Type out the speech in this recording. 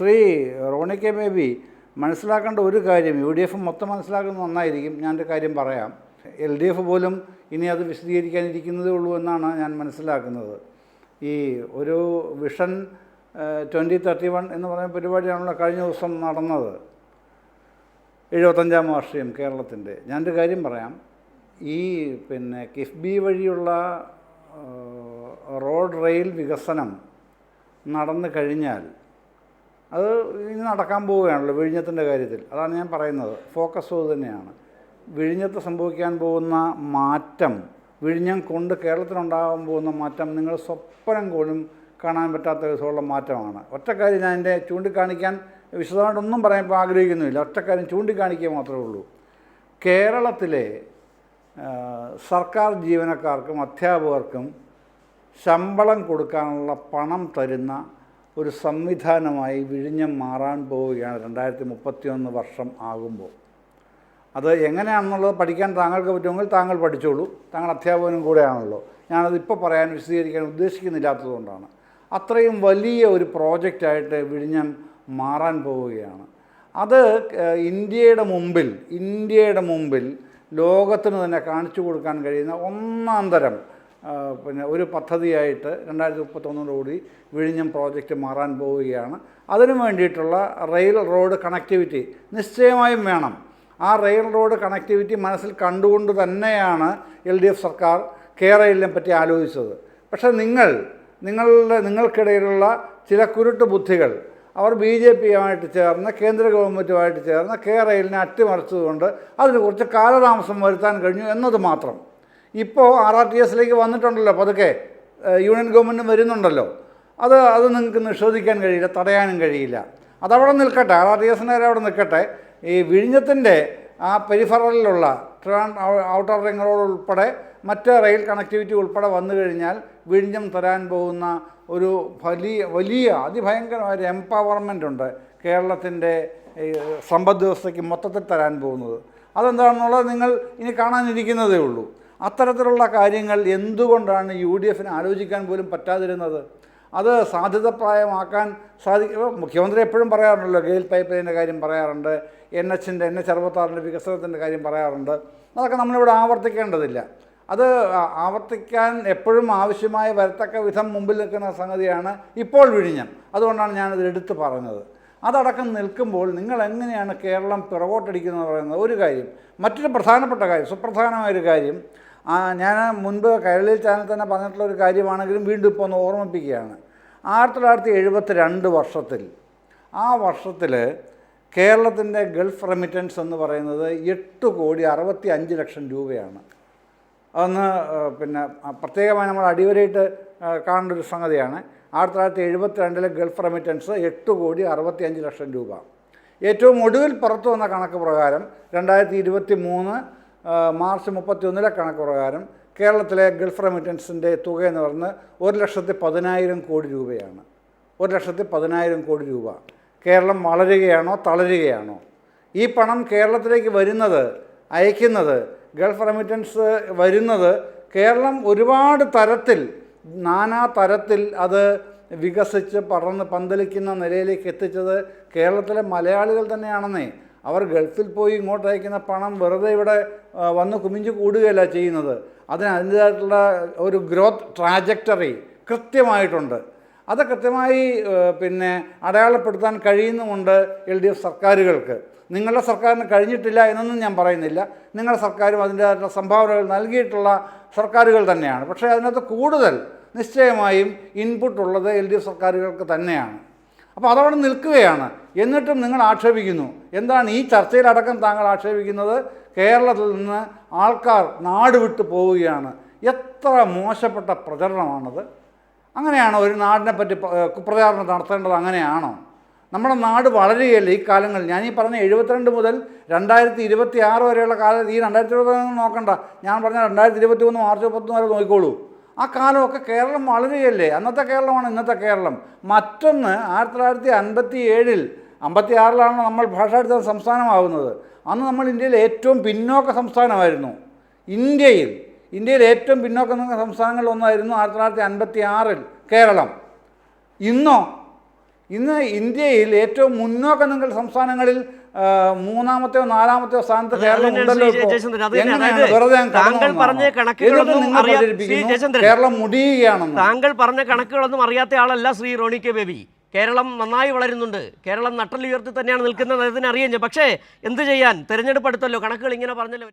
Shri Roni K baby മനസ്സിലാക്കേണ്ട ഒരു കാര്യം യു ഡി എഫ് മൊത്തം മനസ്സിലാക്കുന്നത് നന്നായിരിക്കും. ഞാൻ ഞാനൊരു കാര്യം പറയാം. എൽ ഡി എഫ് പോലും ഇനി അത് വിശദീകരിക്കാനിരിക്കുന്നതേ ഉള്ളൂ എന്നാണ് ഞാൻ മനസ്സിലാക്കുന്നത്. ഈ ഒരു വിഷൻ ട്വന്റി തേർട്ടി വൺ എന്ന് പറയുന്ന പരിപാടിയാണല്ലോ കഴിഞ്ഞ ദിവസം നടന്നത്. എഴുപത്തഞ്ചാം വാർഷികം കേരളത്തിന്റെ. ഞാനൊരു കാര്യം പറയാം. ഈ പിന്നെ കിഫ്ബി വഴിയുള്ള റോഡ് റെയിൽ വികസനം നടന്നു കഴിഞ്ഞാൽ അത് ഇനി നടക്കാൻ പോവുകയാണല്ലോ വിഴിഞ്ഞത്തിന്റെ കാര്യത്തിൽ. അതാണ് ഞാൻ പറയുന്നത്. ഫോക്കസ് അത് തന്നെയാണ് വിഴിഞ്ഞത്ത് സംഭവിക്കാൻ പോകുന്ന മാറ്റം വിഴിഞ്ഞം കൊണ്ട് കേരളത്തിലുണ്ടാകാൻ പോകുന്ന മാറ്റം നിങ്ങൾ സ്വപ്നം പോലും കാണാൻ പറ്റാത്ത വിധമുള്ള മാറ്റമാണ്. ഒറ്റക്കാര്യം ഞാൻ എന്റെ ചൂണ്ടിക്കാണിക്കാൻ വിശദമായിട്ടൊന്നും പറയാൻ ഇപ്പോൾ ആഗ്രഹിക്കുന്നുമില്ല. ഒറ്റക്കാര്യം ചൂണ്ടിക്കാണിക്കുക മാത്രമേ ഉള്ളൂ. കേരളത്തിലെ സർക്കാർ ജീവനക്കാർക്കും അധ്യാപകർക്കും ശമ്പളം കൊടുക്കാനുള്ള പണം തരുന്ന ഒരു സംവിധാനമായി വിഴിഞ്ഞം മാറാൻ പോവുകയാണ് രണ്ടായിരത്തി മുപ്പത്തിയൊന്ന് വർഷം ആകുമ്പോൾ. അത് എങ്ങനെയാണെന്നുള്ളത് പഠിക്കാൻ താങ്കൾക്ക് പറ്റുമെങ്കിൽ താങ്കൾ പഠിച്ചോളൂ. താങ്കൾ അധ്യാപകനും കൂടെയാണല്ലോ. ഞാനത് ഇപ്പോൾ പറയാൻ വിശദീകരിക്കാൻ ഉദ്ദേശിക്കുന്നില്ലാത്തതുകൊണ്ടാണ് അത്രയും വലിയ ഒരു പ്രോജക്റ്റായിട്ട് വിഴിഞ്ഞം മാറാൻ പോവുകയാണ്. അത് ഇന്ത്യയുടെ മുമ്പിൽ ഇന്ത്യയുടെ മുമ്പിൽ ലോകത്തിന് തന്നെ കാണിച്ചു കൊടുക്കാൻ കഴിയുന്ന ഒന്നാം തരം പിന്നെ ഒരു പദ്ധതിയായിട്ട് രണ്ടായിരത്തി മുപ്പത്തൊന്നോടുകൂടി വിഴിഞ്ഞം പ്രോജക്റ്റ് മാറാൻ പോവുകയാണ്. അതിനു വേണ്ടിയിട്ടുള്ള റെയിൽ റോഡ് കണക്ടിവിറ്റി നിശ്ചയമായും വേണം. ആ റെയിൽ റോഡ് കണക്ടിവിറ്റി മനസ്സിൽ കണ്ടുകൊണ്ട് തന്നെയാണ് എൽ ഡി എഫ് സർക്കാർ കേരളിനെ പറ്റി ആലോചിച്ചത്. പക്ഷേ നിങ്ങൾ നിങ്ങളുടെ നിങ്ങൾക്കിടയിലുള്ള ചില കുരുട്ട് ബുദ്ധികൾ അവർ ബി ജെ പിയുമായിട്ട് ചേർന്ന് കേന്ദ്ര ഗവൺമെന്റുമായിട്ട് ചേർന്ന് കേരളിനെ അട്ടിമറിച്ചതുകൊണ്ട് അതിന് കുറച്ച് കാലതാമസം വരുത്താൻ കഴിഞ്ഞു എന്നത് മാത്രം. ഇപ്പോൾ ആർ ആർ ടി എസിലേക്ക് വന്നിട്ടുണ്ടല്ലോ പതുക്കെ യൂണിയൻ ഗവൺമെന്റ് വരുന്നുണ്ടല്ലോ. അത് അത് നിങ്ങൾക്ക് നിഷേധിക്കാൻ കഴിയില്ല തടയാനും കഴിയില്ല. അതവിടെ നിൽക്കട്ടെ ആർ ആർ ടി എസിന്റെ അവിടെ നിൽക്കട്ടെ. ഈ വിഴിഞ്ഞത്തിന്റെ ആ പെരിഫറലിലുള്ള ട്രാൻ ഔട്ടർ ഉൾപ്പെടെ മറ്റ് റെയിൽ കണക്ടിവിറ്റി ഉൾപ്പെടെ വന്നു കഴിഞ്ഞാൽ വിഴിഞ്ഞം തരാൻ പോകുന്ന ഒരു വലിയ വലിയ അതിഭയങ്കരമായ ഒരു എംപവർമെന്റ് ഉണ്ട് കേരളത്തിന്റെ സമ്പദ് വ്യവസ്ഥയ്ക്ക് മൊത്തത്തിൽ തരാൻ പോകുന്നത്. അതെന്താണെന്നുള്ളത് നിങ്ങൾ ഇനി കാണാനിരിക്കുന്നതേ ഉള്ളൂ. അത്തരത്തിലുള്ള കാര്യങ്ങൾ എന്തുകൊണ്ടാണ് യു ഡി എഫിന് ആലോചിക്കാൻ പോലും പറ്റാതിരുന്നത്? അത് സാധ്യതപ്രായമാക്കാൻ സാധിക്കും മുഖ്യമന്ത്രി എപ്പോഴും പറയാറുണ്ടല്ലോ ഗെയിൽ പൈപ്പ് ലൈന്റെ കാര്യം പറയാറുണ്ട് എൻ എച്ചിന്റെ എൻ എച്ച് അറുപത്താറിന്റെ വികസനത്തിന്റെ കാര്യം പറയാറുണ്ട്. അതൊക്കെ നമ്മളിവിടെ ആവർത്തിക്കേണ്ടതില്ല. അത് ആവർത്തിക്കാൻ എപ്പോഴും ആവശ്യമായ വരത്തക്ക വിധം മുമ്പിൽ നിൽക്കുന്ന സംഗതിയാണ് ഇപ്പോൾ വിഴിഞ്ഞം. അതുകൊണ്ടാണ് ഞാനത് എടുത്തു പറഞ്ഞത്. അതടക്കം നിൽക്കുമ്പോൾ നിങ്ങൾ എങ്ങനെയാണ് കേരളം പിറകോട്ടടിക്കുന്നത് പറയുന്നത്? ഒരു കാര്യം. മറ്റൊരു പ്രധാനപ്പെട്ട കാര്യം സുപ്രധാനമായൊരു കാര്യം ഞാൻ മുൻപ് കൈരളി ചാനൽ തന്നെ പറഞ്ഞിട്ടുള്ള ഒരു കാര്യമാണെങ്കിലും വീണ്ടും ഇപ്പോൾ ഒന്ന് ഓർമ്മിപ്പിക്കുകയാണ്. ആയിരത്തി തൊള്ളായിരത്തി എഴുപത്തി രണ്ട് വർഷത്തിൽ ആ വർഷത്തിൽ കേരളത്തിന്റെ ഗൾഫ് റെമിറ്റൻസ് എന്ന് പറയുന്നത് എട്ട് കോടി അറുപത്തി അഞ്ച് ലക്ഷം രൂപയാണ്. അതൊന്ന് പിന്നെ പ്രത്യേകമായി നമ്മൾ അടിവരയിട്ട് കാണേണ്ട ഒരു സംഗതിയാണ്. ആയിരത്തി തൊള്ളായിരത്തി എഴുപത്തി രണ്ടിലെ ഗൾഫ് റെമിറ്റൻസ് എട്ട് കോടി അറുപത്തി അഞ്ച് ലക്ഷം രൂപ. ഏറ്റവും ഒടുവിൽ പുറത്തു വന്ന കണക്ക് പ്രകാരം രണ്ടായിരത്തി ഇരുപത്തി മൂന്ന് മാർച്ച് മുപ്പത്തി ഒന്നിലെ കണക്ക് പ്രകാരം കേരളത്തിലെ ഗൾഫ് റെമിറ്റൻസിന്റെ തുക എന്ന് പറയുന്നത് ഒരു ലക്ഷത്തി പതിനായിരം കോടി രൂപയാണ്. ഒരു ലക്ഷത്തി പതിനായിരം കോടി രൂപ. കേരളം വളരുകയാണോ തളരുകയാണോ? ഈ പണം കേരളത്തിലേക്ക് വരുന്നത് അയക്കുന്നത് ഗൾഫ് റെമിറ്റൻസ് വരുന്നത് കേരളം ഒരുപാട് തരത്തിൽ നാനാ തരത്തിൽ അത് വികസിച്ച് പടർന്ന് പന്തലിക്കുന്ന നിലയിലേക്ക് എത്തിച്ചത് കേരളത്തിലെ മലയാളികൾ തന്നെയാണെന്നേ. അവർ ഗൾഫിൽ പോയി ഇങ്ങോട്ട് അയക്കുന്ന പണം വെറുതെ ഇവിടെ വന്ന് കുമിഞ്ഞു കൂടുകയല്ല ചെയ്യുന്നത്. അതിന് അതിന്റേതായിട്ടുള്ള ഒരു ഗ്രോത്ത് ട്രാജക്ടറി കൃത്യമായിട്ടുണ്ട്. അത് കൃത്യമായി പിന്നെ അടയാളപ്പെടുത്താൻ കഴിയുന്നുമുണ്ട് എൽ ഡി എഫ് സർക്കാരുകൾക്ക്. നിങ്ങളുടെ സർക്കാരിന് കഴിഞ്ഞിട്ടില്ല എന്നൊന്നും ഞാൻ പറയുന്നില്ല. നിങ്ങളുടെ സർക്കാരും അതിന്റേതായിട്ടുള്ള സംഭാവനകൾ നൽകിയിട്ടുള്ള സർക്കാരുകൾ തന്നെയാണ്. പക്ഷേ അതിനകത്ത് കൂടുതൽ നിശ്ചയമായും ഇൻപുട്ടുള്ളത് എൽ ഡി എഫ് സർക്കാരുകൾക്ക് തന്നെയാണ്. അപ്പോൾ അതവിടെ നിൽക്കുകയാണ്. എന്നിട്ടും നിങ്ങൾ ആക്ഷേപിക്കുന്നു. എന്താണ് ഈ ചർച്ചയിലടക്കം താങ്കൾ ആക്ഷേപിക്കുന്നത്? കേരളത്തിൽ നിന്ന് ആൾക്കാർ നാട് വിട്ടു പോവുകയാണ്. എത്ര മോശപ്പെട്ട പ്രചരണമാണത്. അങ്ങനെയാണോ ഒരു നാടിനെ പറ്റി കുപ്രചാരണം നടത്തേണ്ടത് അങ്ങനെയാണോ? നമ്മുടെ നാട് വളരുകയല്ലേ ഈ കാലങ്ങളിൽ? ഞാൻ ഈ പറഞ്ഞ എഴുപത്തിരണ്ട് മുതൽ രണ്ടായിരത്തി ഇരുപത്തി ആറ് വരെയുള്ള കാലം ഈ രണ്ടായിരത്തി ഇരുപത്തി നോക്കണ്ട. ഞാൻ പറഞ്ഞ രണ്ടായിരത്തി ഇരുപത്തി ഒന്ന് മാർച്ച് മുപ്പത്തൊന്ന് വരെ നോക്കിക്കോളൂ. ആ കാലമൊക്കെ കേരളം വളരുകയല്ലേ? അന്നത്തെ കേരളമാണ് ഇന്നത്തെ കേരളം. മറ്റൊന്ന് ആയിരത്തി തൊള്ളായിരത്തി അൻപത്തി ഏഴിൽ അമ്പത്തി ആറിലാണ് നമ്മൾ ഭാഷാടിസ്ഥാന സംസ്ഥാനമാകുന്നത് അന്ന് നമ്മൾ ഇന്ത്യയിൽ ഏറ്റവും പിന്നോക്ക സംസ്ഥാനമായിരുന്നു. ഇന്ത്യയിൽ ഇന്ത്യയിൽ ഏറ്റവും പിന്നോക്കം സംസ്ഥാനങ്ങളിൽ ഒന്നായിരുന്നു ആയിരത്തി തൊള്ളായിരത്തി അൻപത്തി ആറിൽ കേരളം. ഇന്നോ ഇന്ന് ഇന്ത്യയിൽ ഏറ്റവും മുന്നോക്കം നിങ്ങൾ സംസ്ഥാനങ്ങളിൽ മൂന്നാമത്തെയോ നാലാമത്തെയോ സ്ഥാനത്ത് കേരളം ഉണ്ടല്ലോ. എങ്ങനെയാണ് വെറുതെ താങ്കൾ പറഞ്ഞ? കണക്കുകളൊന്നും. കേരളം മുടിയുകയാണെന്ന്. താങ്കൾ പറഞ്ഞ കണക്കുകളൊന്നും അറിയാത്ത ആളല്ല ശ്രീ റോണി കെ ബേബി. കേരളം നന്നായി വളരുന്നുണ്ട്. കേരളം നട്ടലുയർത്തി തന്നെയാണ് നിൽക്കുന്നത് അറിയാം പക്ഷേ എന്ത് ചെയ്യാൻ? തെരഞ്ഞെടുപ്പ് അടുത്തല്ലോ. കണക്കുകൾ ഇങ്ങനെ പറഞ്ഞല്ലോ.